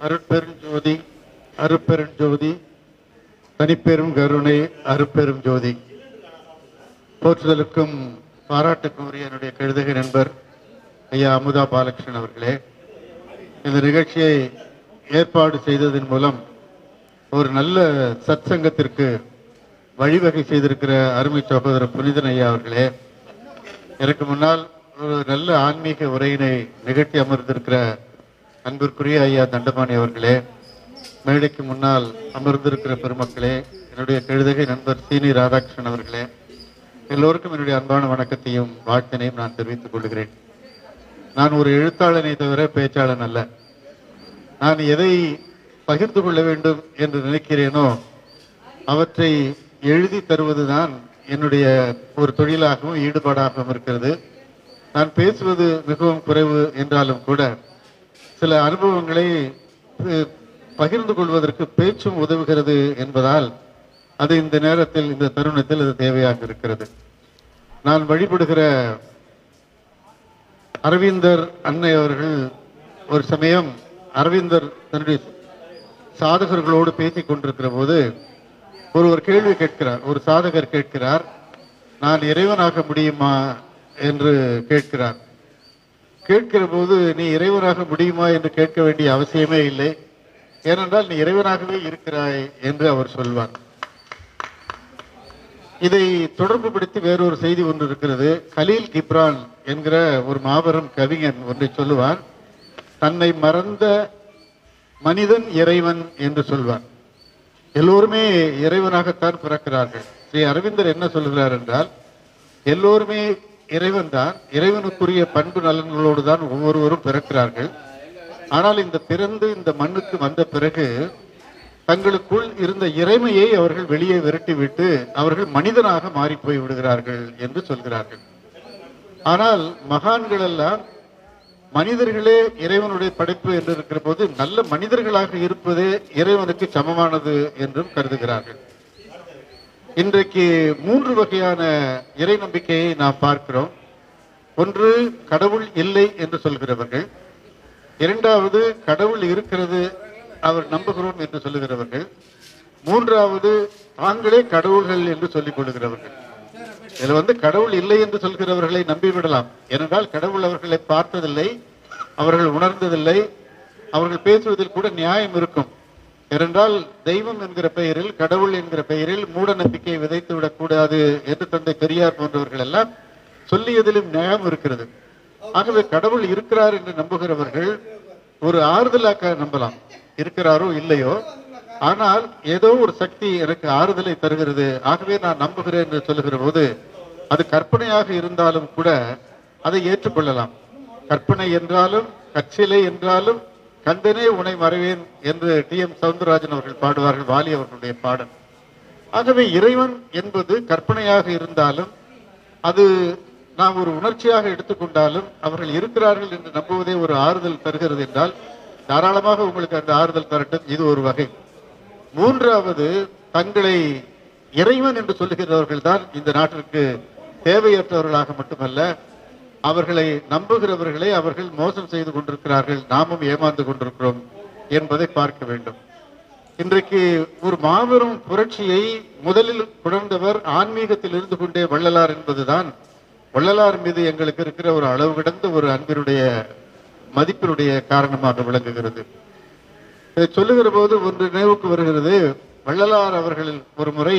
அருட்பெருஞ்சோதி அருட்பெருஞ்சோதி தனிப்பெரும் கருணை அருட்பெரும் ஜோதி. போற்றுதலுக்கும் பாராட்டுக்கும் உரிய என்னுடைய கழுதகை நண்பர் ஐயா அமுதா பாலகிருஷ்ணன் அவர்களே இந்த நிகழ்ச்சியை ஏற்பாடு செய்ததன் மூலம் ஒரு நல்ல சத்சங்கத்திற்கு வழிவகை செய்திருக்கிற அருமை சகோதரர் புனிதன் ஐயா அவர்களே எனக்கு முன்னால் ஒரு நல்ல ஆன்மீக உரையினை நிகழ்த்தி அமர்ந்திருக்கிற அன்பிற்குரிய ஐயா தண்டபாணி அவர்களே மேடைக்கு முன்னால் அமர்ந்திருக்கிற பெருமக்களே என்னுடைய கழுதகை நண்பர் சீனி ராதாகிருஷ்ணன் அவர்களே எல்லோருக்கும் என்னுடைய அன்பான வணக்கத்தையும் வாழ்த்தினையும் நான் தெரிவித்துக் கொள்கிறேன். நான் ஒரு எழுத்தாளனை தவிர பேச்சாளன் அல்ல. நான் எதை பகிர்ந்து கொள்ள வேண்டும் என்று நினைக்கிறேனோ அவற்றை எழுதி தருவதுதான் என்னுடைய ஒரு தொழிலாகவும் ஈடுபாடாகவும் இருக்கிறது. நான் பேசுவது மிகவும் குறைவு என்றாலும் கூட சில அனுபவங்களை பகிர்ந்து கொள்வதற்கு பேச்சும் உதவுகிறது என்பதால் அது இந்த நேரத்தில் இந்த தருணத்தில் அது தேவையாக இருக்கிறது. நான் வழிபடுகிற அரவிந்தர் அன்னை அவர்கள் ஒரு சமயம் அரவிந்தர் தன்னுடைய சாதகர்களோடு பேசிக் கொண்டிருக்கிற போது ஒருவர் கேள்வி கேட்கிறார் ஒரு சாதகர் கேட்கிறார் நான் இறைவனாக முடியுமா? என்று கேட்கிறார். கேட்கிற போது நீ இறைவனாக முடியுமா என்று கேட்க வேண்டிய அவசியமே இல்லை. ஏனென்றால் நீ இறைவனாகவே இருக்கிறாய் என்று அவர் சொல்வார். இதை தொடர்பு படுத்தி வேறொரு செய்தி ஒன்று இருக்கிறது. கலீல் கிப்ரான் என்கிற ஒரு மாபெரும் கவிஞன் ஒன்றை சொல்லுவார். தன்னை மறந்த மனிதன் இறைவன் என்று சொல்வார். எல்லோருமே இறைவனாகத்தான் பிறக்கிறார்கள். ஸ்ரீ அரவிந்தர் என்ன சொல்கிறார் என்றால் எல்லோருமே இறைவன் தான். இறைவனுக்குரிய பண்பு நலன்களோடு தான் ஒவ்வொருவரும் பிறக்கிறார்கள். ஆனால் இந்த பிறந்து இந்த மண்ணுக்கு வந்த பிறகு தங்களுக்குள் இருந்த இறைமையை அவர்கள் வெளியே விரட்டிவிட்டு அவர்கள் மனிதனாக மாறி போய் விடுகிறார்கள் என்று சொல்கிறார்கள். ஆனால் மகான்கள் எல்லாம் மனிதர்களே இறைவனுடைய படைப்பு என்று இருக்கிற போது நல்ல மனிதர்களாக இருப்பதே இறைவனுக்கு சமமானது என்றும் கருதுகிறார்கள். இன்றைக்கு மூன்று வகையான இறை நம்பிக்கையை நாம் பார்க்கிறோம். ஒன்று கடவுள் இல்லை என்று சொல்கிறவர்கள். இரண்டாவது கடவுள் இருக்கிறது அவர் நம்புகிறோம் என்று சொல்லுகிறவர்கள். மூன்றாவது தாங்களே கடவுள்கள் என்று சொல்லிக் கொள்கிறவர்கள் இதுல வந்து கடவுள் இல்லை என்று சொல்கிறவர்களை நம்பிவிடலாம். ஏனென்றால் கடவுள் அவர்களை பார்த்ததில்லை அவர்கள் உணர்ந்ததில்லை அவர்கள் பேசுவதில் கூட நியாயம் இருக்கும். ஏனென்றால் தெய்வம் என்கிற பெயரில் கடவுள் என்கிற பெயரில் மூட நம்பிக்கை விதைத்து விடக்கூடாது என்று தந்தை பெரியார் போன்றவர்கள் எல்லாம் சொல்லியதிலும் நியாயம் இருக்கிறது. ஆகவே கடவுள் இருக்கிறார் என்று நம்புகிறவர்கள் ஒரு ஆறுதலாக நம்பலாம். இருக்கிறாரோ இல்லையோ? ஆனால் ஏதோ ஒரு சக்தி எனக்கு ஆறுதலை தருகிறது. ஆகவே நான் நம்புகிறேன் என்று சொல்லுகிற போது அது கற்பனையாக இருந்தாலும் கூட அதை ஏற்றுக்கொள்ளலாம். கற்பனை என்றாலும் கச்சிலை என்றாலும் கந்தனே உனை மறைவேன் என்று டி எம் சவுந்தரராஜன் அவர்கள் பாடுவார்கள் வாலி அவர்களுடைய பாடல். ஆகவே இறைவன் என்பது கற்பனையாக இருந்தாலும் அது நாம் ஒரு உணர்ச்சியாக எடுத்துக்கொண்டாலும் அவர்கள் இருக்கிறார்கள் என்று நம்புவதே ஒரு ஆறுதல் தருகிறது என்றால் தாராளமாக உங்களுக்கு அந்த ஆறுதல் தரட்டும் இது ஒரு வகை. மூன்றாவது தங்களை இறைவன் என்று சொல்லுகிறவர்கள் தான் இந்த நாட்டிற்கு தேவையற்றவர்களாக மட்டுமல்ல அவர்களை நம்புகிறவர்களை அவர்கள் மோசம் செய்து கொண்டிருக்கிறார்கள் நாமும் ஏமாந்து கொண்டிருக்கிறோம் என்பதை பார்க்க வேண்டும். இன்றைக்கு ஒரு மாபெரும் புரட்சியை முதலில் குழந்தவர் ஆன்மீகத்தில் இருந்து கொண்டே வள்ளலார் என்பதுதான். வள்ளலார் மீது எங்களுக்கு இருக்கிற ஒரு அளவு கிடந்த ஒரு அன்பினுடைய மதிப்பினுடைய காரணமாக விளங்குகிறது. இதை சொல்லுகிற போது ஒன்று நினைவுக்கு வருகிறது. வள்ளலார் அவர்கள் ஒரு முறை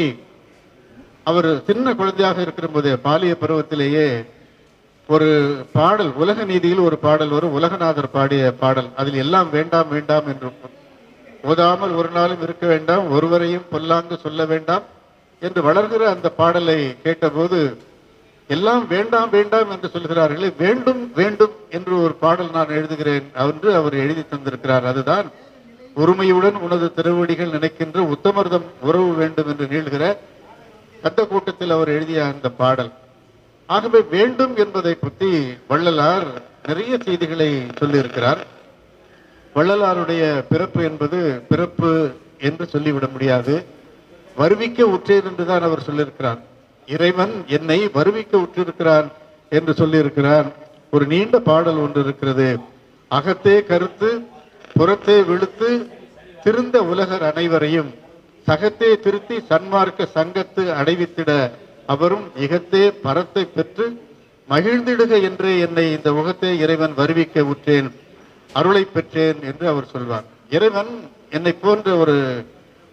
அவர் சின்ன குழந்தையாக இருக்கிற போதே பாலிய பருவத்திலேயே ஒரு பாடல் உலக நீதியில் ஒரு பாடல் வரும். உலகநாதர் பாடிய பாடல். அதில் எல்லாம் வேண்டாம் வேண்டாம் என்று ஓதாமல் ஒரு நாளும் இருக்க வேண்டாம். ஒருவரையும் பொல்லாங்கு சொல்ல வேண்டாம் என்று வளர்கிற அந்த பாடலை கேட்டபோது எல்லாம் வேண்டாம் வேண்டாம் என்று சொல்கிறார்களே வேண்டும் வேண்டும் என்று ஒரு பாடல் நான் எழுதுகிறேன் என்று அவர் எழுதி தந்திருக்கிறார். அதுதான் ஒருமையுடன் உனது திருவடிகள் நினைக்கின்ற உத்தமர்தம் உறவு வேண்டும் என்று நீள்கிற கத்த கூட்டத்தில் அவர் எழுதிய அந்த பாடல். ஆகவே வேண்டும் என்பதை பற்றி வள்ளலார் நிறைய செய்திகளை சொல்லியிருக்கிறார். வள்ளலாருடைய பிறப்பு என்பது பிறப்பு என்று சொல்லிவிட முடியாது. வருவிக்க உற்றேன் என்றுதான் அவர் சொல்லியிருக்கிறார். இறைவன் என்னை வருவிக்க உற்றிருக்கிறான் என்று சொல்லியிருக்கிறார். ஒரு நீண்ட பாடல் ஒன்று இருக்கிறது. அகத்தே கருத்து புறத்தே விழுத்து திருந்த உலகர் அனைவரையும் சகத்தே திருத்தி சன்மார்க்க சங்கத்து அடைவித்திட அவரும் இகத்தே பரத்தை பெற்று மகிழ்ந்திடுக என்று என்னை இந்த உகத்தே இறைவன் வருவிக்க உற்றேன் அருளை பெற்றேன் என்று அவர் சொல்வார். இறைவன் என்னை போன்ற ஒரு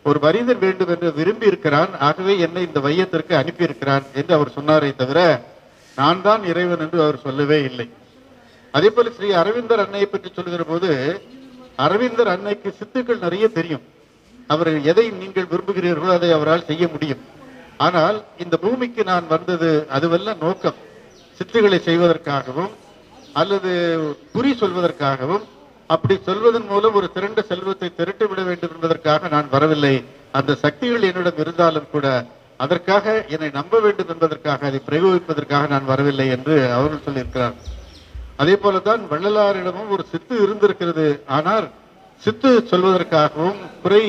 ஒரு மனிதன் வேண்டும் என்று விரும்பி இருக்கிறான் ஆகவே என்னை இந்த வையத்திற்கு அனுப்பியிருக்கிறான் என்று அவர் சொன்னாரே தவிர நான் தான் இறைவன் என்று அவர் சொல்லவே இல்லை. அதே போல ஸ்ரீ அரவிந்தர் அன்னையை பற்றி சொல்கிற போது அரவிந்தர் அன்னைக்கு சித்துக்கள் நிறைய தெரியும். அவர் எதை நீங்கள் விரும்புகிறீர்களோ அதை அவரால் செய்ய முடியும். ஆனால் இந்த பூமிக்கு நான் வந்தது அதுவல்ல நோக்கம். சித்துகளை செய்வதற்காகவும் அல்லது குறி சொல்வதற்காகவும் அப்படி சொல்வதன் மூலம் ஒரு திரண்ட செல்வத்தை திரட்டி விட வேண்டும் என்பதற்காக நான் வரவில்லை. அந்த சக்திகள் என்னிடம் இருந்தாலும் கூட அதற்காக என்னை நம்ப வேண்டும் என்பதற்காக அதை பிரயோகிப்பதற்காக நான் வரவில்லை என்று அவர்கள் சொல்லியிருக்கிறார். அதே போலதான் வள்ளலாரிடமும் ஒரு சித்து இருந்திருக்கிறது. ஆனால் சித்து சொல்வதற்காகவும் குறை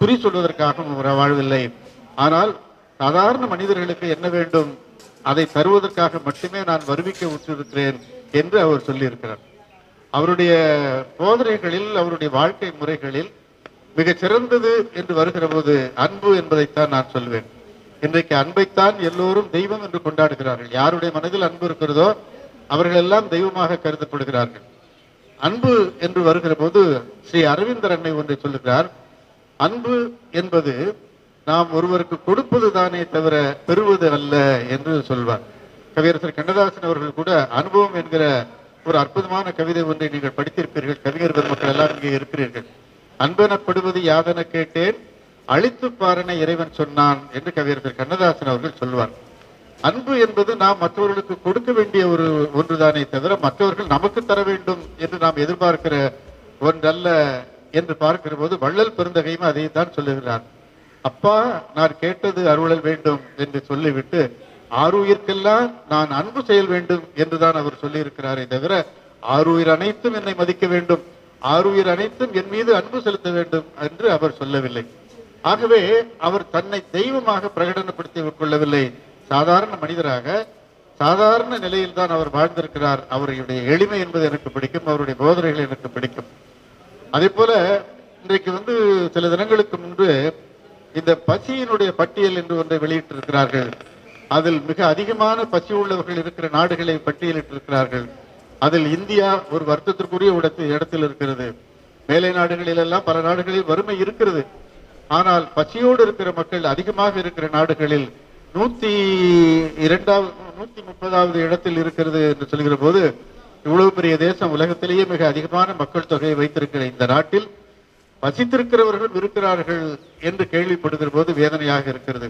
குறி சொல்வதற்காகவும் அவர் வாழவில்லை. ஆனால் சாதாரண மனிதர்களுக்கு என்ன வேண்டும்? அதை தருவதற்காக மட்டுமே நான் வருவிக்க உற்றிருக்கிறேன் என்று அவர் சொல்லியிருக்கிறார். அவருடைய போதனைகளில் அவருடைய வாழ்க்கை முறைகளில் மிகச் சிறந்தது என்று வருகிற போது அன்பு என்பதைத்தான் நான் சொல்வேன். இன்றைக்கு அன்பைத்தான் எல்லோரும் தெய்வம் என்று கொண்டாடுகிறார்கள். யாருடைய மனதில் அன்பு இருக்கிறதோ அவர்கள் எல்லாம் தெய்வமாக கருதப்படுகிறார்கள். அன்பு என்று வருகிற போது ஸ்ரீ அரவிந்தர் அன்னை ஒன்றை சொல்லுகிறார். அன்பு என்பது நாம் ஒருவருக்கு கொடுப்பது தானே தவிர பெறுவது அல்ல என்று சொல்வார். கவியரசர் கண்ணதாசன் அவர்கள் கூட அனுபவம் என்கிற ஒரு அற்புதமான கவிதை ஒன்றை நீங்கள் படித்திருப்பீர்கள். கவிஞர் பெருமக்கள் எல்லாம் இங்கே இருக்கிறீர்கள். அன்பெனப்படுவது யாதென கேட்டேன் அழித்து பாரனை இறைவன் சொன்னான் என்று கவியரசர் கண்ணதாசன் அவர்கள் சொல்வார். அன்பு என்பது நாம் மற்றவர்களுக்கு கொடுக்க வேண்டிய ஒரு ஒன்றுதானே தவிர மற்றவர்கள் நமக்கு தர வேண்டும் என்று நாம் எதிர்பார்க்கிற ஒன்றல்ல என்று பார்க்கிற போது வள்ளல் பெருந்தகையும் அதை தான் சொல்லுகிறார். அப்பா நான் கேட்டது அருளல் வேண்டும் என்று சொல்லிவிட்டு ஆறுயிர்க்கெல்லாம் நான் அன்பு செயல் வேண்டும் என்றுதான் அவர் சொல்லியிருக்கிறாரே தவிர ஆறுயிர் அனைத்தும் என்னை மதிக்க வேண்டும். ஆறுயிர் அனைத்தும் என் மீது அன்பு செலுத்த வேண்டும் என்று அவர் சொல்லவில்லை. ஆகவே அவர் தன்னை தெய்வமாக பிரகடனப்படுத்தி கொள்ளவில்லை. சாதாரண மனிதராக சாதாரண நிலையில் தான் அவர் வாழ்ந்திருக்கிறார். அவருடைய எளிமை என்பது எனக்கு பிடிக்கும் அவருடைய போதனைகள் எனக்கு பிடிக்கும். அதே போல இன்றைக்கு வந்து சில தினங்களுக்கு முன்பு இந்த பசியினுடைய பட்டியல் என்று ஒன்றை வெளியிட்டிருக்கிறார்கள். அதில் மிக அதிகமான பசி உள்ளவர்கள் இருக்கிற நாடுகளை பட்டியலிட்டிருக்கிறார்கள். அதில் இந்தியா ஒரு வருத்தத்திற்குரிய இடத்தில் இடத்தில் இருக்கிறது. மேலை நாடுகளில் எல்லாம் பல நாடுகளில் வறுமை இருக்கிறது. ஆனால் பசியோடு இருக்கிற மக்கள் அதிகமாக இருக்கிற நாடுகளில் நூத்தி இரண்டாவது நூத்தி முப்பதாவது இடத்தில் இருக்கிறது என்று சொல்கிற போது இவ்வளவு பெரிய தேசம் உலகத்திலேயே மிக அதிகமான மக்கள் தொகையை வைத்திருக்கிற இந்த நாட்டில் பசித்திருக்கிறவர்கள் இருக்கிறார்கள் என்று கேள்விப்படுகிற போது வேதனையாக இருக்கிறது.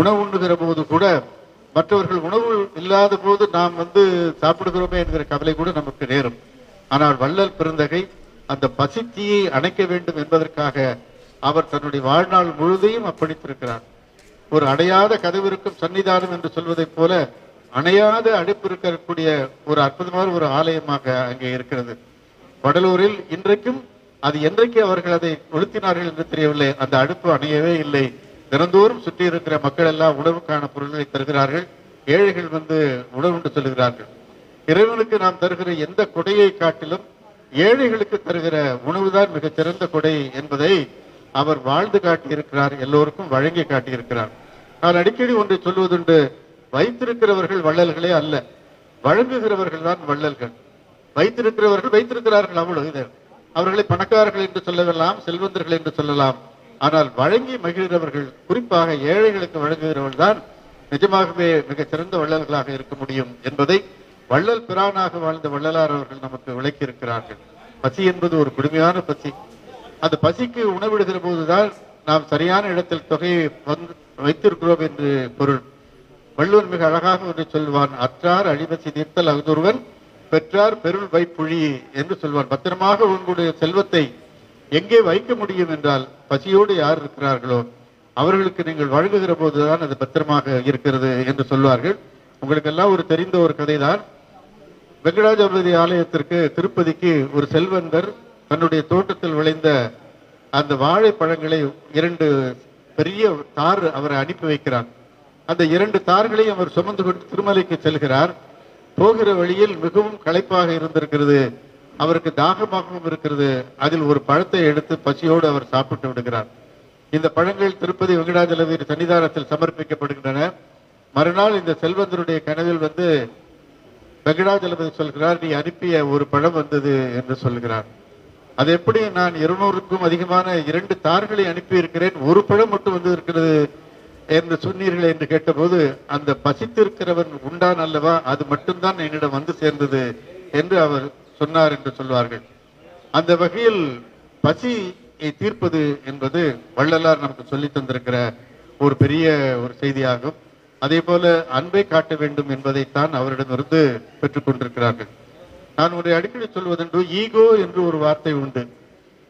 உணவு உண்ணுகிற போது கூட மற்றவர்கள் உணவு இல்லாத போது நாம் வந்து சாப்பிடுகிறோமே என்கிற கவலை கூட நமக்கு நேரும். ஆனால் வள்ளல் பெருந்தகை அந்த பசித்தியை அணைக்க வேண்டும் என்பதற்காக அவர் தன்னுடைய வாழ்நாள் முழுதையும் அர்ப்பணித்திருக்கிறார் ஒரு அடையாத கதவிருக்கும் சன்னிதானம் என்று சொல்வதைப் போல அணையாத அடுப்பு இருக்கக்கூடிய ஒரு அற்புதமான ஒரு ஆலயமாக அங்கே இருக்கிறது. வடலூரில் இன்றைக்கும் அது என்றைக்கு அவர்கள் அதை கொளுத்தினார்கள் என்று தெரியவில்லை. அந்த அடுப்பு அணையவே இல்லை. தினந்தோறும் சுற்றி இருக்கிற மக்கள் எல்லாம் உணவுக்கான பொருள்களை தருகிறார்கள். ஏழைகள் வந்து உணவுண்டு சொல்லுகிறார்கள். இறைவனுக்கு நாம் தருகிற எந்த கொடையை காட்டிலும் ஏழைகளுக்கு தருகிற உணவுதான் மிகச் சிறந்த கொடை என்பதை அவர் வாழ்ந்து காட்டியிருக்கிறார். எல்லோருக்கும் வழங்கி காட்டியிருக்கிறார். நான் அடிக்கடி ஒன்றை சொல்வதுண்டு வைத்திருக்கிறவர்கள் வள்ளல்களே அல்ல. வழங்குகிறவர்கள் தான் வள்ளல்கள். வைத்திருக்கிறவர்கள் வைத்திருக்கிறார்கள் அவ்வளவு இது. அவர்களை பணக்காரர்கள் என்று சொல்லலாம் செல்வந்தர்கள் என்று சொல்லலாம். ஆனால் வழங்கி மகிழ்கிறவர்கள் குறிப்பாக ஏழைகளுக்கு வழங்குகிறவர்கள் தான் நிஜமாகவே மிகச் சிறந்த வள்ளல்களாக இருக்க முடியும் என்பதை வள்ளல் பிரானாக வாழ்ந்த வள்ளலார் அவர்கள் நமக்கு விளக்கி இருக்கிறார்கள் பசி என்பது ஒரு கொடுமையான பசி. அந்த பசிக்கு உணவிடுகிற போதுதான் நாம் சரியான இடத்தில் தொகையை வந்து வைத்திருக்கிறோம் என்று பொருள். வள்ளுவர் மிக அழகாக ஒன்று சொல்வான் அற்றார் அழிபசி தீர்த்தல் அகுதுருவன் பெற்றார் பெருள் வைப்புழி என்று சொல்வார். பத்திரமாக உங்களுடைய செல்வத்தை எங்கே வைக்க முடியும் என்றால் பசியோடு யார் இருக்கிறார்களோ அவர்களுக்கு நீங்கள் வழங்குகிற போதுதான் அது பத்திரமாக இருக்கிறது என்று சொல்வார்கள். உங்களுக்கு எல்லாம் ஒரு தெரிந்த ஒரு கதைதான். வெங்கடாஜபதி ஆலயத்திற்கு திருப்பதிக்கு ஒரு செல்வந்தர் தன்னுடைய தோட்டத்தில் விளைந்த அந்த வாழைப்பழங்களை இரண்டு பெரிய தார் அவரை அனுப்பி வைக்கிறார். அந்த இரண்டு தார்களையும் அவர் சுமந்து கொண்டு திருமலைக்கு செல்கிறார். போகிற வழியில் மிகவும் களைப்பாக இருந்திருக்கிறது. அவருக்கு தாகமாகவும் இருக்கிறது. அதில் ஒரு பழத்தை எடுத்து பசியோடு அவர் சாப்பிட்டு விடுகிறார். இந்த பழங்கள் திருப்பதி வெங்கடாஜலபதி சன்னிதானத்தில் சமர்ப்பிக்கப்படுகின்றன. மறுநாள் இந்த செல்வந்தருடைய கனவில் வந்து வெங்கடாஜலபதி சொல்கிறார் நீ அனுப்பிய ஒரு பழம் வந்தது என்று சொல்கிறார். அது எப்படி? நான் இருநூறுக்கும் அதிகமான இரண்டு தார்களை அனுப்பி இருக்கிறேன் ஒரு பழம் மட்டும் வந்து இருக்கிறது என்று சொன்னீர்கள் என்று கேட்டபோது அந்த பசித்திருக்கிறவன் உண்டான் அல்லவா அது மட்டும்தான் என்னிடம் வந்து சேர்ந்தது என்று அவர் சொன்னார் என்று சொல்வார்கள். அந்த வகையில் பசியை தீர்ப்பது என்பது வள்ளலார் நமக்கு சொல்லி தந்திருக்கிற ஒரு பெரிய ஒரு செய்தியாகும். அதே போல அன்பை காட்ட வேண்டும் என்பதைத்தான் அவரிடமிருந்து பெற்றுக் கொண்டிருக்கிறார்கள். நான் ஒரு அடிக்கடி சொல்வதென்று ஈகோ என்று ஒரு வார்த்தை உண்டு.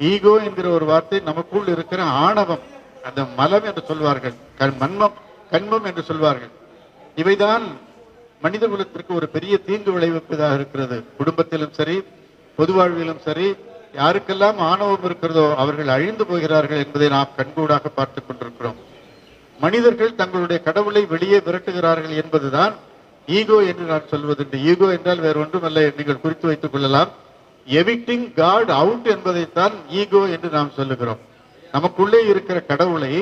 ஈகோ என்கிற ஒரு வார்த்தை நமக்குள் இருக்கிற ஆணவம். அந்த மலம் என்று சொல்வார்கள். கண்- மன்மம் கண்மம் என்று சொல்வார்கள். இவைதான் மனித குலத்திற்கு ஒரு பெரிய தீங்கு விளைவிப்பதாக இருக்கிறது. குடும்பத்திலும் சரி பொது வாழ்விலும் சரி யாருக்கெல்லாம் ஆணவம் இருக்கிறதோ அவர்கள் அழிந்து போகிறார்கள் என்பதை நாம் கண்கூடாக பார்த்துக் கொண்டிருக்கிறோம். மனிதர்கள் தங்களுடைய கடவுளை வெளியே விரட்டுகிறார்கள் என்பதுதான் ஈகோ என்று நான் சொல்வதுண்டு. ஈகோ என்றால் வேற ஒன்றுமல்ல நீங்கள் குறித்து வைத்துக் கொள்ளலாம். எவிக்டிங் காட் அவுட் என்பதைத்தான் ஈகோ என்று நாம் சொல்லுகிறோம். நமக்குள்ளே இருக்கிற கடவுளை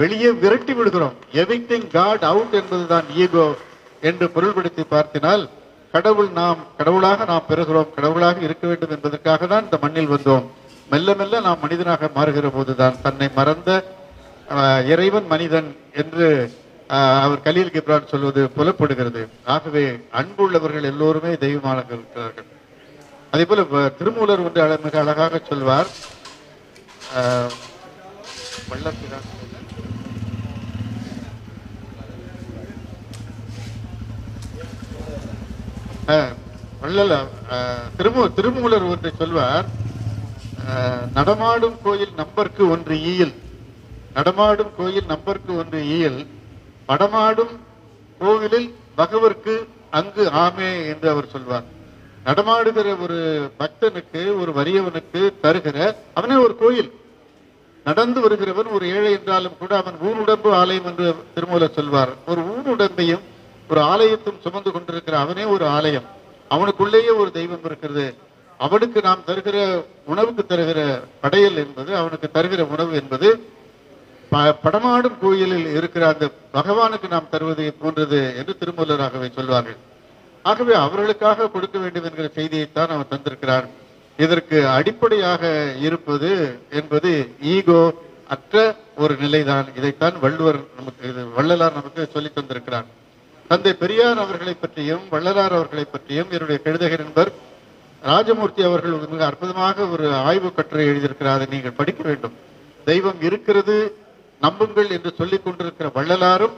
வெளியே விரட்டி விடுகிறோம். எவிக்டிங் காட் அவுட் என்பதுதான் ஈகோ என்று பொருள்படுத்தி பார்த்தினால் கடவுள் நாம் கடவுளாக நாம் பெறுகிறோம் கடவுளாக இருக்க வேண்டும் என்பதற்காக தான் இந்த மண்ணில் வந்தோம். மெல்ல மெல்ல நாம் மனிதனாக மாறுகிற போதுதான். தன்னை மறந்த இறைவன் மனிதன் என்று அவர் கலீல் கிப்ரான் சொல்வது புலப்படுகிறது. ஆகவே அன்புள்ளவர்கள் எல்லோருமே தெய்வமாக இருக்கிறார்கள் அதே போல திருமூலர் ஒன்று மிக அழகாக சொல்வார். ஆஹ், வள்ளல திருமூ திருமூலர் ஒன்றை சொல்வார் ஆஹ், நடமாடும் கோயில் நம்பர்க்கு ஒன்று ஈயில். நடமாடும் கோயில் நம்பர்க்கு ஒன்று ஈயல். படமாடும் கோவிலில் பகவர்க்கு அங்கு ஆமே என்று அவர் சொல்வார். நடமாடுகிற ஒரு பக்தனுக்கு ஒரு வறியவனுக்கு தருகிற அவனே ஒரு கோயில். நடந்து வருகிறவன் ஒரு ஏழை என்றாலும் கூட அவன் ஊருடம்பு ஆலயம் என்று திருமூலர் சொல்வார். ஒரு ஊருடம்பையும் ஒரு ஆலயத்தும் சுமந்து கொண்டிருக்கிற அவனே ஒரு ஆலயம். அவனுக்குள்ளேயே ஒரு தெய்வம் இருக்கிறது. அவனுக்கு நாம் தருகிற உணவுக்கு தருகிற படையல் என்பது அவனுக்கு தருகிற உணவு என்பது ப- படமாடும் கோயிலில் இருக்கிற அந்த பகவானுக்கு நாம் தருவது போன்றது என்று திருமூலராகவே சொல்வார்கள். ஆகவே அவர்களுக்காக கொடுக்க வேண்டும் என்கிற செய்தியைத்தான் அவர் தந்திருக்கிறார். இதற்கு அடிப்படையாக இருப்பது என்பது ஈகோ அற்ற ஒரு நிலைதான். இதைத்தான் வள்ளுவர் நமக்கு இது வள்ளலார் நமக்கு சொல்லி தந்திருக்கிறார். தந்தை பெரியார் அவர்களை பற்றியும் வள்ளலார் அவர்களை பற்றியும் என்னுடைய கெழுதகர் என்பர் ராஜமூர்த்தி அவர்கள் மிக அற்புதமாக ஒரு ஆய்வு கட்டுரை எழுதியிருக்கிறார். அதை நீங்கள் படிக்க வேண்டும். தெய்வம் இருக்கிறது நம்புங்கள் என்று சொல்லிக் கொண்டிருக்கிற வள்ளலாரும்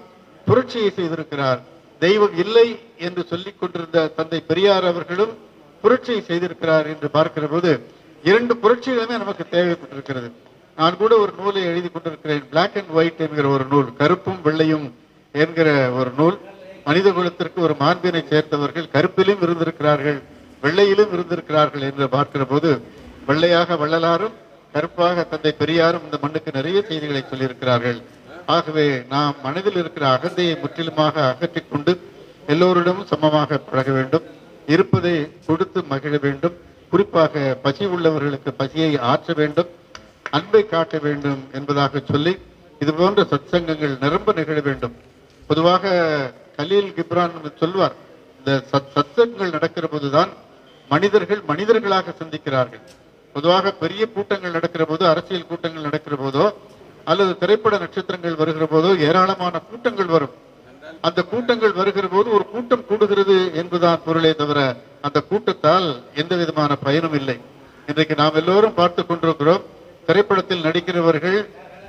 புரட்சியை செய்திருக்கிறார். தெய்வம் இல்லை என்று சொல்லிக் கொண்டிருந்த தந்தை பெரியார் அவர்களும் புரட்சியை செய்திருக்கிறார் என்று பார்க்கிற போது இரண்டு புரட்சிகளுமே நமக்கு தேவைப்பட்டிருக்கிறது. நான் கூட ஒரு நூலை எழுதி கொண்டிருக்கிறேன் பிளாக் அண்ட் ஒயிட் என்கிற ஒரு நூல் கருப்பும் வெள்ளையும் என்கிற ஒரு நூல். மனித குலத்திற்கு ஒரு மாண்பினை சேர்த்தவர்கள் கருப்பிலும் இருந்திருக்கிறார்கள் வெள்ளையிலும் இருந்திருக்கிறார்கள் என்று பார்க்கிற போது வெள்ளையாக வள்ளலாரும் கருப்பாக தந்தை பெரியாரும் இந்த மண்ணுக்கு நிறைய செய்திகளை சொல்லியிருக்கிறார்கள். ஆகவே நாம் மனதில் இருக்கிற அகந்தையை முற்றிலுமாக அகற்றிக் கொண்டு எல்லோரிடமும் சமமாக பழக வேண்டும். இருப்பதை கொடுத்து மகிழ வேண்டும். குறிப்பாக பசி உள்ளவர்களுக்கு பசியை ஆற்ற வேண்டும். அன்பை காட்ட வேண்டும் என்பதாக சொல்லி இது போன்ற சத்சங்கங்கள் நிரம்ப நிகழ வேண்டும். பொதுவாக கலீல் கிப்ரான் சொல்வார் இந்த சத் சத்சங்கங்கள் நடக்கிற போதுதான் மனிதர்கள் மனிதர்களாக சந்திக்கிறார்கள். பொதுவாக பெரிய கூட்டங்கள் நடக்கிற போது அரசியல் கூட்டங்கள் நடக்கிற போதோ அல்லது திரைப்பட நட்சத்திரங்கள் வருகிற போதோ ஏராளமான கூட்டங்கள் வரும். அந்த கூட்டங்கள் வருகிற போது ஒரு கூட்டம் கூடுகிறது என்பதுதான் பொருளே தவிர அந்த கூட்டத்தால் எந்த விதமான பயனும் இல்லை. இன்றைக்கு நாம் எல்லோரும் பார்த்து கொண்டிருக்கிறோம். திரைப்படத்தில் நடிக்கிறவர்கள்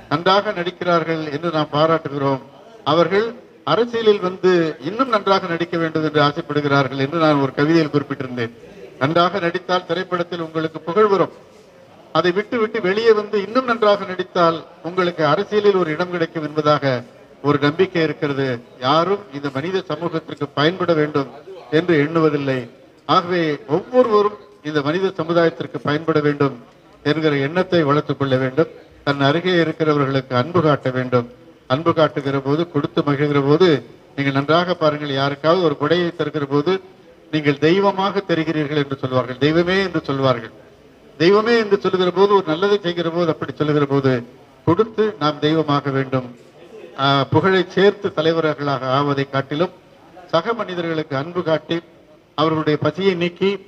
நன்றாக நடிக்கிறார்கள் என்று நாம் பாராட்டுகிறோம். அவர்கள் அரசியலில் வந்து இன்னும் நன்றாக நடிக்க வேண்டும் என்று ஆசைப்படுகிறார்கள் என்று நான் ஒரு கவிதையில் குறிப்பிட்டிருந்தேன். நன்றாக நடித்தால் திரைப்படத்தில் உங்களுக்கு புகழ் வரும். அதை விட்டு விட்டு வெளியே வந்து இன்னும் நன்றாக நடித்தால் உங்களுக்கு அரசியலில் ஒரு இடம் கிடைக்கும் என்பதாக ஒரு நம்பிக்கை இருக்கிறது. யாரும் இந்த மனித சமூகத்திற்கு பயன்பட வேண்டும் என்று எண்ணுவதில்லை. ஆகவே ஒவ்வொருவரும் இந்த மனித சமுதாயத்திற்கு பயன்பட வேண்டும் என்கிற எண்ணத்தை வளர்த்துக் கொள்ள வேண்டும். தன் அருகே இருக்கிறவர்களுக்கு அன்பு காட்ட வேண்டும். அன்பு காட்டுகிற போது கொடுத்து மகிழ்கிற போது நீங்கள் நன்றாக பாருங்கள். யாருக்காவது ஒரு கொடையை தருகிற போது நீங்கள் தெய்வமாக தெரிகிறீர்கள் என்று சொல்வார்கள். தெய்வமே என்று சொல்வார்கள். தெய்வமே என்று சொல்லுகிற போது ஒரு நல்லதை செய்கிற போது அப்படி சொல்லுகிற போது கொடுத்து நாம் தெய்வமாக வேண்டும். புகழை சேர்த்து தலைவர்களாக ஆவதை காட்டிலும் சக மனிதர்களுக்கு அன்பு காட்டி அவர்களுடைய பசியை நீக்கி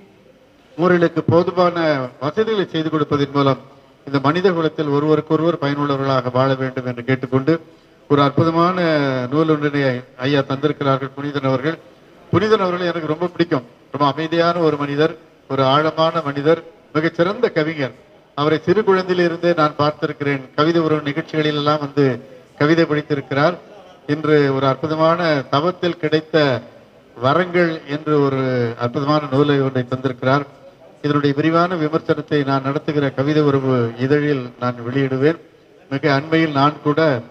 ஊர்களுக்கு போதுமான வசதிகளை செய்து கொடுப்பதன் மூலம் இந்த மனித குலத்தில் ஒருவருக்கொருவர் பயனுள்ளவர்களாக வாழ வேண்டும் என்று கேட்டுக்கொண்டு ஒரு அற்புதமான நூல் ஒன்றினை ஐயா தந்திருக்கிறார்கள். புனிதன் அவர்கள். புனிதன் அவர்கள் எனக்கு ரொம்ப பிடிக்கும். ரொம்ப அமைதியான ஒரு மனிதர் ஒரு ஆழமான மனிதர் மிகச்சிறந்த கவிஞர். அவரை சிறு குழந்தையிலிருந்தே நான் பார்த்திருக்கிறேன். கவிதை உறவு நிகழ்ச்சிகளில் எல்லாம் வந்து கவிதை படித்திருக்கிறார். இன்று ஒரு அற்புதமான தவத்தில் கிடைத்த வரங்கள் என்று ஒரு அற்புதமான நூலை ஒன்றை தந்திருக்கிறார். இதனுடைய விரிவான விமர்சனத்தை நான் நடத்துகிற கவிதை உறவு இதழில் நான் வெளியிடுவேன். மிக அண்மையில் நான் கூட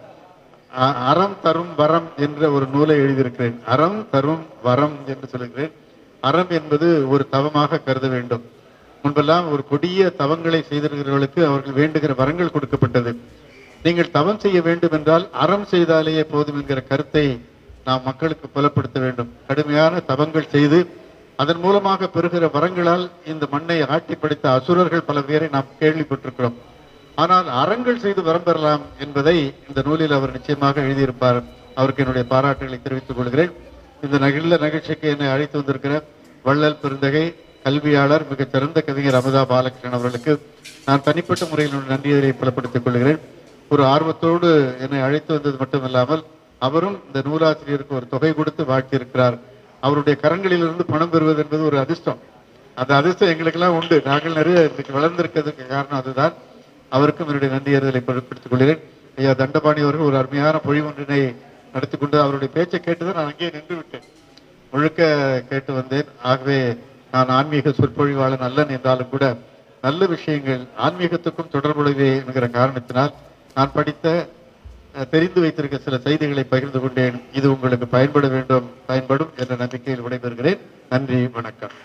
அ- அறம் தரும் வரம் என்ற ஒரு நூலை எழுதியிருக்கிறேன். அறம் தரும் வரம் என்று சொல்லுகிறேன். அறம் என்பது ஒரு தவமாக கருத வேண்டும். முன்பெல்லாம் ஒரு கொடிய தவங்களை செய்திருக்கிறவர்களுக்கு அவர்கள் வேண்டுகிற வரங்கள் கொடுக்கப்பட்டது. நீங்கள் தவம் செய்ய வேண்டும் என்றால் அறம் செய்தாலேயே போதும் என்கிற கருத்தை நாம் மக்களுக்கு புலப்படுத்த வேண்டும். கடுமையான தவங்கள் செய்து அதன் மூலமாக பெறுகிற வரங்களால் இந்த மண்ணை ஆட்டி படைத்த அசுரர்கள் பல பேரை நாம் கேள்விப்பட்டிருக்கிறோம். ஆனால் அறங்கள் செய்து வரம் பெறலாம் என்பதை இந்த நூலில் அவர் நிச்சயமாக எழுதியிருப்பார். அவருக்கு என்னுடைய பாராட்டுகளை தெரிவித்துக் கொள்கிறேன். இந்த நகிழ்ந்த நிகழ்ச்சிக்கு என்னை அழைத்து வந்திருக்கிற வள்ளல் பெருந்தகை கல்வியாளர் மிகச் சிறந்த கவிஞர் அமுதா பாலகிருஷ்ணன் அவர்களுக்கு நான் தனிப்பட்ட முறையில் என்னுடைய நன்றியை புலப்படுத்திக் கொள்கிறேன். ஒரு ஆர்வத்தோடு என்னை அழைத்து வந்தது மட்டுமல்லாமல் அவரும் இந்த நூலாசிரியருக்கு ஒரு தொகை கொடுத்து வாழ்த்தியிருக்கிறார். அவருடைய கரங்களிலிருந்து பணம் பெறுவது என்பது ஒரு அதிர்ஷ்டம். அந்த அதிர்ஷ்டம் எங்களுக்கெல்லாம் உண்டு. நாங்கள் நிறைய இன்னைக்கு வளர்ந்திருக்கிறதுக்கு காரணம் அதுதான். அவருக்கும் என்னுடைய நன்றியர்களை ஏறுதலை கொள்கிறேன் ஐயா தண்டபாணி அவர்கள் ஒரு அருமையான பொழிவொன்றினை நடத்தி கொண்டு அவருடைய பேச்சை கேட்டுதான் நான் அங்கேயே நின்று விட்டேன் முழுக்க கேட்டு வந்தேன். ஆகவே நான் ஆன்மீக சொற்பொழிவாளன் அல்லன் என்றாலும் கூட நல்ல விஷயங்கள் ஆன்மீகத்துக்கும் தொடர்புடையவே என்கிற காரணத்தினால் நான் படித்த தெரிந்து வைத்திருக்க சில செய்திகளை பகிர்ந்து கொண்டேன். இது உங்களுக்கு பயன்பட வேண்டும் பயன்படும் என்ற நம்பிக்கையில் விடைபெறுகிறேன். நன்றி வணக்கம்.